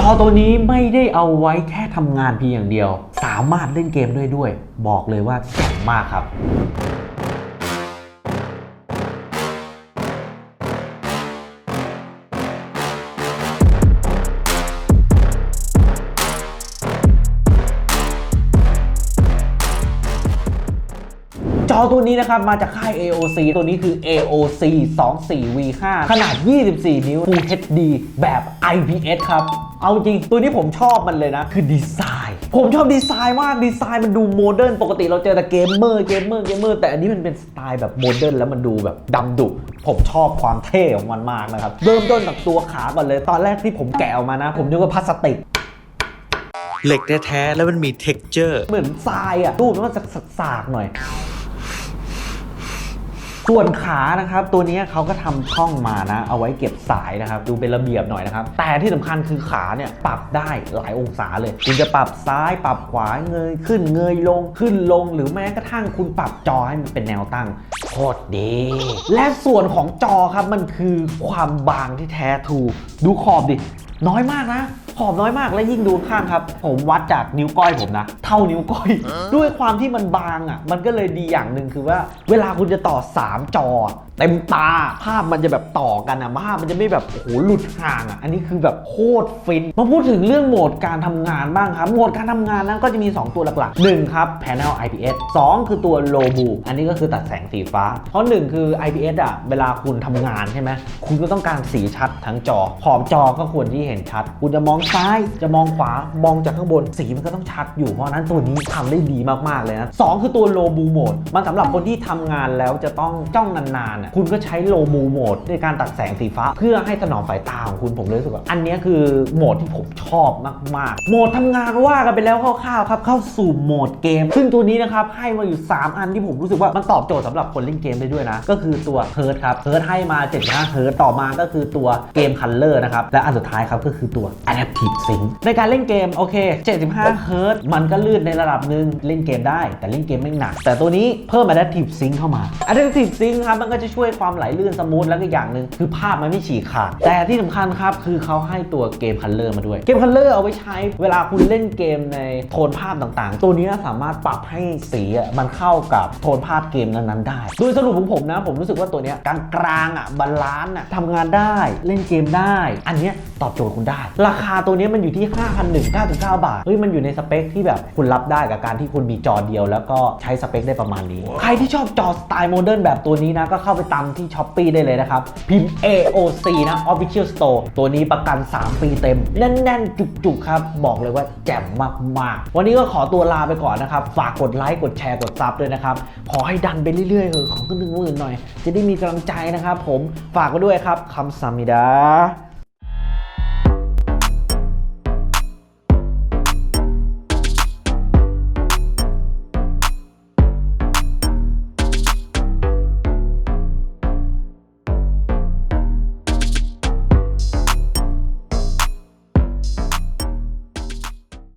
จอตัวนี้ไม่ได้เอาไว้แค่ทำงานเพียงอย่างเดียว สามารถเล่นเกมด้วยด้วย บอกเลยว่าเจ๋งมากครับจอตัวนี้นะครับ มาจากค่าย AOC ตัวนี้คือ AOC 24V5 ขนาด 24 นิ้ว Full HD แบบ IPS ครับ เอาจริงตัวนี้ผมชอบมันเลยนะ คือดีไซน์ ผมชอบดีไซน์มากดีไซน์มันดูโมเดิร์นปกติเราเจอแต่เกมเมอร์เกมเมอร์เกมเมอร์แต่อันนี้มันเป็นสไตล์แบบโมเดิร์นแล้วมันดูแบบดำดุผมชอบความเท่ของมันมากนะครับเริ่มต้นจากตัวขาก่อนเลย ตอนแรกที่ผมแกะออกมานะ ผมนึกว่าพลาสติกเหล็กแท้ๆแล้วมันมี texture เหมือนทรายอะรูปมันสักสากๆหน่อย ส่วนขานะครับตัวนี้เขาก็ทำช่องมานะ เอาไว้เก็บสายนะครับ ดูเป็นระเบียบหน่อยนะครับ แต่ที่สำคัญคือขาเนี่ยปรับได้หลายองศาเลย คุณจะปรับซ้ายปรับขวาเงยขึ้นเงยลงขึ้นลง หรือแม้กระทั่งคุณปรับจอให้มันเป็นแนวตั้งโคตรดี และส่วนของจอครับมันคือความบางที่แท้ทู ดูขอบดิน้อยมากนะ ขอบน้อยมากและยิ่งดูข้างครับ ผมวัดจากนิ้วก้อยผมนะ เท่านิ้วก้อย ด้วยความที่มันบางอะ มันก็เลยดีอย่างหนึ่งคือว่า เวลาคุณจะต่อ 3 จอ เต็มตาภาพมันจะแบบต่อกันอะภาพมันจะไม่แบบโอ้โหหลุดห่างอะอันนี้คือแบบโคตรฟินมาพูดถึงเรื่องโหมดการทำงานบ้างครับโหมดการทำงานนั้นก็จะมี 2 ตัวหลักๆ 1 ครับ Panel IPS 2 คือตัว Low Blue อันนี้ก็คือตัดแสงสีฟ้า เพราะ 1 คือ IPS อะเวลาคุณทำงานใช่ไหมคุณก็ต้องการสีชัดทั้งจอ ขอบจอก็ควรที่เห็นชัด คุณจะมองซ้ายจะมองขวามองจากข้างบนสีมันก็ต้องชัดอยู่เพราะนั้นตัวนี้ทำได้ดีมากๆเลยนะ2คือตัว Low Blue Mode มันสำหรับคนที่ทำงานแล้วจะต้องจ้องนานๆ่ะคุณก็ใช้ Low Blue Mode ในการตัดแสงสีฟ้า เพื่อให้สนองสายตาของคุณผมเลยรู้สึกว่า อันนี้คือโหมดที่ผมชอบมากๆ โหมดทำงานว่ากันไปแล้วคร่าวๆครับเข้าสู่โหมดเกม ซึ่งตัวนี้นะครับให้มาอยู่ 3 อันที่ผมรู้สึกว่ามันตอบโจทย์สำหรับคนเล่นเกมได้ด้วยนะ ก็คือตัวเฮิร์ตครับเฮิร์ตให้มา75เฮิร์ตต่อมาก็คือตัวเกมคัลเลอร์นะครับและอันสุดท้ายครับก็คือตัว Adaptive Sync ในการเล่นเกมโอเค75เฮิร์ตมันก็ลื่นในระดับหนึ่งเล่นเกมได้ แต่เล่นเกมไม่หนัก แต่ตัวนี้เพิ่ม Adaptive Sync เข้ามา Adaptive Sync ครับมันก็จะช่วยความไหลลื่นสมูทแล้วก็อย่างหนึ่งคือภาพมันไม่ฉีกขาด แต่ที่สำคัญครับคือเขาให้ตัวเกมคัลเลอร์มาด้วย เกมคัลเลอร์เอาไว้ใช้เวลาคุณเล่นเกมในโทนภาพต่างๆ ตัวนี้สามารถปรับให้สีอะมันเข้ากับโทนภาพเกมนั้นๆได้ โดยสรุปของผมนะ ผมรู้สึกว่าตัวเนี้ยกลางๆอะบาลานซ์อะทำงานได้เล่นเกมได้ อันเนี้ยตอบโจทย์คุณได้ ราคาตัวเนี้ยมันอยู่ที่ 5,199 บาท เฮ้ย มันอยู่ในสเปคที่แบบคุณรับได้กับการที่คุณมีจอเดียว แล้วก็ใช้สเปคได้ประมาณนี้ ใครที่ชอบจอสไตล์โมเดิร์นแบบตัวนี้นะ ก็เข้าไปตามที่ช้อปปีได้เลยนะครับ พิมพ์ AOC นะ Official Store ตัวนี้ประกัน 3 ปีเต็ม แน่น ๆ จุก ๆ ครับ บอกเลยว่าแจ่มมาก ๆ วันนี้ก็ขอตัวลาไปก่อนนะครับ ฝากกดไลค์ กดแชร์ กดซับด้วยนะครับ ขอให้ดันไปเรื่อยๆเถอะขอขึ้นหนึ่งหมื่นหน่อย จะได้มีกำลังใจนะครับผม ฝากไว้ด้วยครับคำสามิดา